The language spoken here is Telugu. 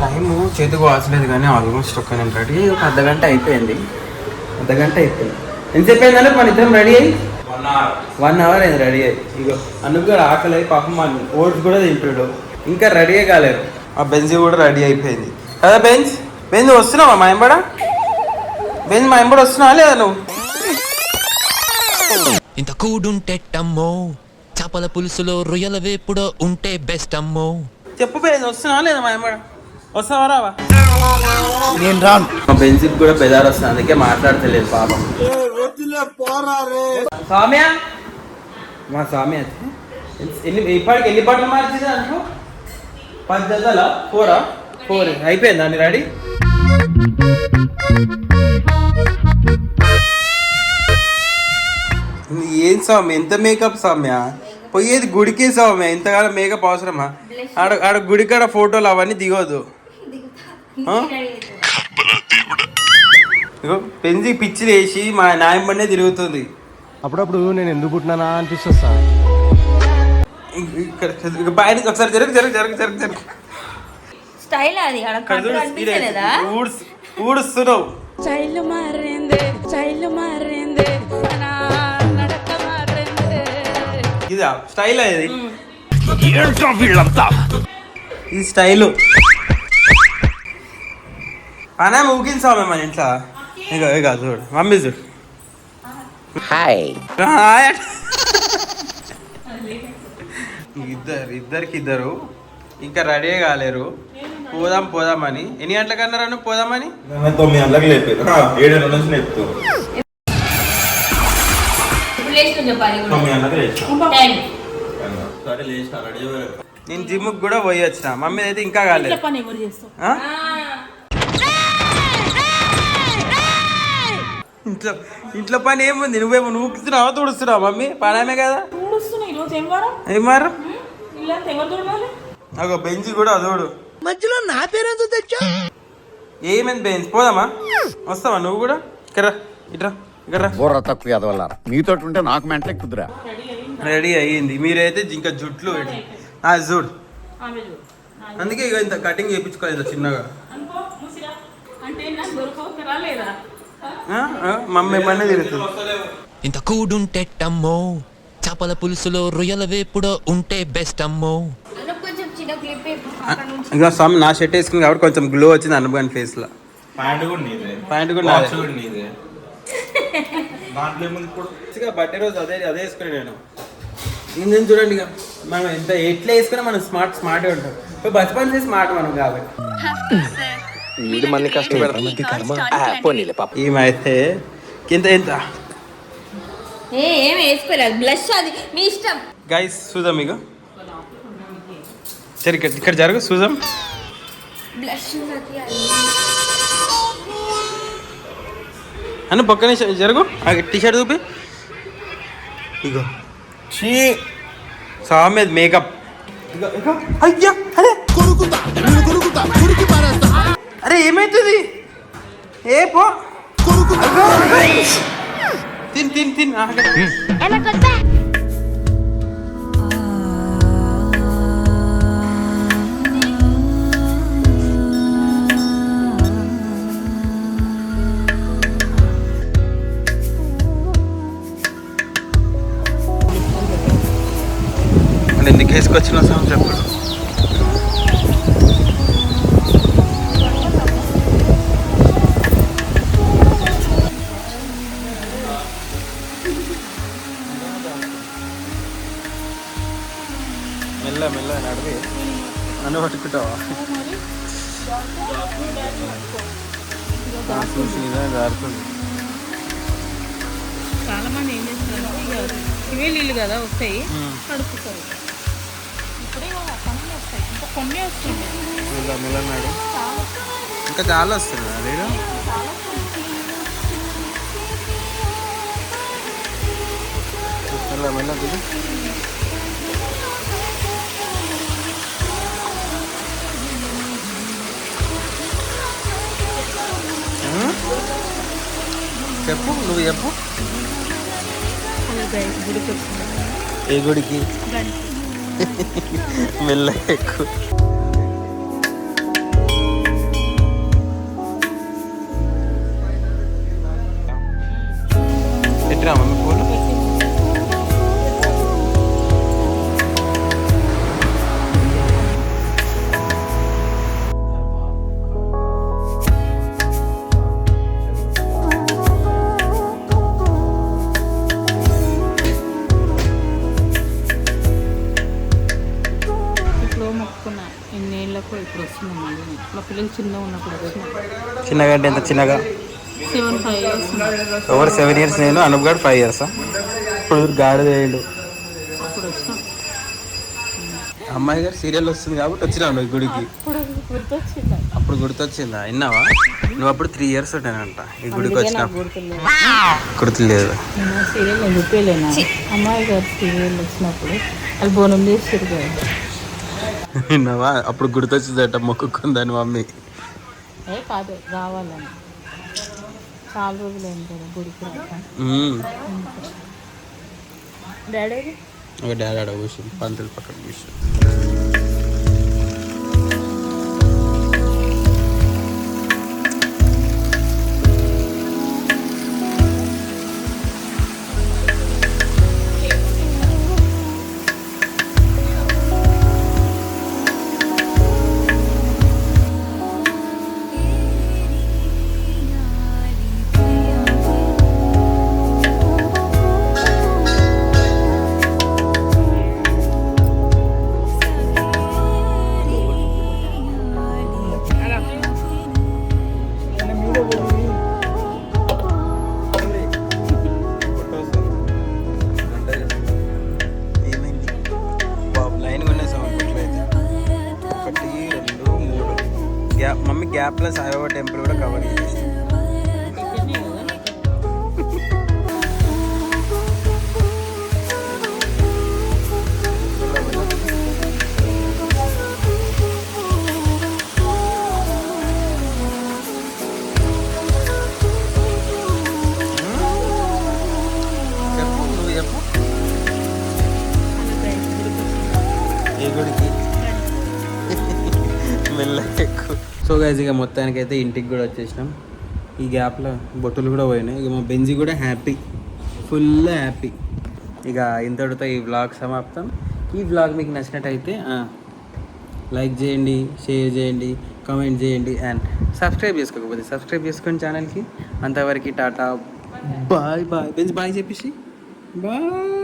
టైము చేతికి వాచలేదు కానీ ఆల్మోస్ట్ ఒక నేను రెడీ అయ్యి ఒక అర్ధ గంట అయిపోయింది. అర్ధ గంట అయిపోయింది. ఎంతసేపు అయిందంటే మన ఇద్దరం రెడీ అయ్యి? వన్ అవర్ అయింది రెడీ అయ్యి. ఇగో అందుకు కూడా ఆకలి అయ్యి పాపం మన ఓట్స్ కూడా తింటాడు. ఇంకా రెడీ కాలేరు ఆ బెంజ్ కూడా రెడీ అయిపోయింది. కదా బెంజ్? బెంజ్ వస్తున్నావా మా ఎంబడ? బెంజ్ మా ఎంబడ వస్తున్నావా లేదా నువ్వు? ఇంత కూడుంటెట్టమ్మో చేపల పులుసులో రొయ్యల వేపుడు ఉంటే బెస్ట్ అమ్మో. చెప్పు వస్తున్నావా లేదా మా ఎంబడ వస్తావా రావా? నేను రాను. మా బెంజికి కూడా బెదార్ వస్తుంది అందుకే మాట్లాడతలేదు పాపం. స్వామ్య మా స్వామి ఎన్ని ఇప్పటికి ఎన్ని బట్టలు మార్చింది అనుకో పది జతల ఫోరా? ఫోర్. అయిపోయిందా? నీ రెడీ? ఏం స్వామి ఎంత మేకప్ స్వామ్య పోయేది గుడికే స్వామి. ఎంతగానో మేకప్ అవసరమా? ఆడ ఆడ గుడి కాడ ఫోటోలు అవన్నీ? ఇగో పెంచి పిచ్చి వేసి మా నాయమ్మనే తిరుగుతుంది. అప్పుడప్పుడు నేను ఎందుకు పుట్టినానా అనిపిస్తుంది సార్. ఇక్కడ ఇక బయటకి ఒకసారి జరుగు జరుగు జరుగు జరుగు జరుగు. స్టైల్ అది ఊడుస్తున్నావు. చైలు మారింది చైలు మారింది. ఇదా స్టైల్ ఇది ఇది స్టైలు. ఊగిన స్వామి మన ఇంట్లో. ఇక ఇక చూడు మమ్మీ చూడు. హాయ్. ఇద్దరు ఇద్దరికి ఇద్దరు ఇంకా రెడీ కాలేరు. పోదాం పోదామని. ఎన్ని గంటలకు అన్నారా నువ్వు పోదామని? తొమ్మిది గంటలకు లేపారు. ఏడు నుంచి లేపుతాం లేచిన చెప్పాలి నేను జిమ్కి కూడా పోయి వచ్చిన. మమ్మీ అయితే ఇంకా కాలేదు. పని ఎవరు చేస్తావు? ఆ? ఇంట్లో ఇంట్లో పని ఏముంది? నువ్వేమో నూకుతున్నావా తుడుస్తున్నావా మమ్మీ? పనామే కదా? ఏం వారం? బెంచ్ కూడా అదోడు మధ్యలో నా తెచ్చా ఏమైంది బెంచ్? పోదామా? వస్తావా నువ్వు కూడా? ఇక్కడ ఇట్రా ఇక్కడ బుర్ర తక్కువ ఎదవల్లారా మీతో ఉంటే నాకు మెంటలే కుదిరా. రెడీ అయ్యింది. మీరైతే ఇంకా జుట్లు చూడు. అందుకే ఇక ఇంత కటింగ్ చేయించుకోవాలి ఇంత చిన్నగా? మమ్మీ తిరుగుతుంది ఇంత కూడుంటెట్టమ్మో చేపల పులుసులో రొయ్యల వేపుడు ఉంటే బెస్ట్ అమ్మో. ఇంకా స్వామి నా షర్ట్ వేసుకుంది కాబట్టి కొంచెం గ్లో వచ్చింది అనుభవం ఫేస్లో ప్యాంట్ కూడా ప్యాంట్ కూడా దాంట్లో ఏముంది ఇప్పుడు? బర్త్డే రోజు అదే అదే వేసుకుని నేను. ఇంజన్ చూడండి ఇక. మనం ఎంత ఎట్లా వేసుకున్నా మనం స్మార్ట్ స్మార్ట్గా ఉంటాం. ఇప్పుడు బస్ పని చేసి స్మార్ట్ మనం కాబట్టి వీడు మళ్ళీ కష్టపడతాం ఈమె అయితే ఎంత ఎంత? ఏ ఏం వేసుకోలేదు. బ్లష్ అది మీ ఇష్టం. గైస్ చూద్దాం ఇక సరే ఇక్కడ ఇక్కడ జరుగు చూద్దాం. బ్లష్ అన్న పక్కనే ష- జరుగు. టీ షర్ట్ చూపి. ఇగో. చీ. సామేద్ మేకప్. అయ్యా అరే. కొరుకుతా నేను కొరుకుతా కొరికి పారేస్తా. అరే ఏమైతుంది? ఏ పో. కొరుకుతా. తిన్ తిన్ తిన్. మరి ఎందుకు వేసుకొచ్చిన సార్ చెప్పు మెల్ల మెల్ల నడివి నన్ను పట్టుకుంటావా? ఆ, చూసి నిజమే జారుతుంది. చాలా మంది ఏం ఇవే నీళ్ళు కదా వస్తాయి కడుపుతారు వస్తాయి ఇంకా వస్తుంది చాలా వస్తుంది నేను? చెప్పు నువ్వు చెప్పు. ఏ గుడికి? మెల్ల ఎక్కువ మొక్కుకున్నా ఎన్నేళ్ళకు ఇప్పుడు వస్తున్నాం మళ్ళీ. మా పిల్లలు చిన్న ఉన్నప్పుడు వచ్చిన చిన్నగా అంటే ఎంత చిన్నగా? సెవెన్ ఫైవ్ ఇయర్స్ ఎవరు సెవెన్ ఇయర్స్ నేను అనూప్ గారు ఫైవ్ ఇయర్స్? ఇప్పుడు గాడి వేయండు అప్పుడు వచ్చినాం. అమ్మాయి గారు సీరియల్ వస్తుంది కాబట్టి వచ్చినాను ఈ గుడికి? ఇప్పుడు గుర్తొచ్చింది. అప్పుడు గుర్తొచ్చిందా? విన్నావా? నువ్వు అప్పుడు త్రీ ఇయర్స్ ఉంటానంట ఈ గుడికి వచ్చిన గుర్తులేదు. సీరియల్ అమ్మాయి గారు సీరియల్ వచ్చినప్పుడు అది బోనం చేసారు కదా. విన్నావా? అప్పుడు గుర్తొచ్చిందట మొక్కుకుందని మమ్మీ. ఏ కాదు రావాలని. చాలా రోజులు అయింది కదా గుడికి. డాడీ ఒక డాడీ ఆడ కూర్చుంది పంతులు పక్కన కూర్చుంది. గ్యాప్లో సాయిబాబా టెంపుల్ కూడా కవర్ చేసేసి గుడికి. ఎక్కువ. సో గైజ్ ఇక మొత్తానికి అయితే ఇంటికి కూడా వచ్చేసినాం. ఈ గ్యాప్లో బొట్టులు కూడా పోయినాయి. ఇక మా బెంజీ కూడా హ్యాపీ. Full happy. ఇక ఇంతటితో ఈ వ్లాగ్ సమాప్తం. ఈ వ్లాగ్ మీకు నచ్చినట్టయితే లైక్ చేయండి షేర్ చేయండి కామెంట్ చేయండి అండ్ సబ్స్క్రైబ్ చేసుకోకపోతే సబ్స్క్రైబ్ చేసుకోండి ఛానల్కి అంతవరకు టాటా. బాయ్ బాయ్ బెంజ్ బాయ్ చెప్పేసి. బాయ్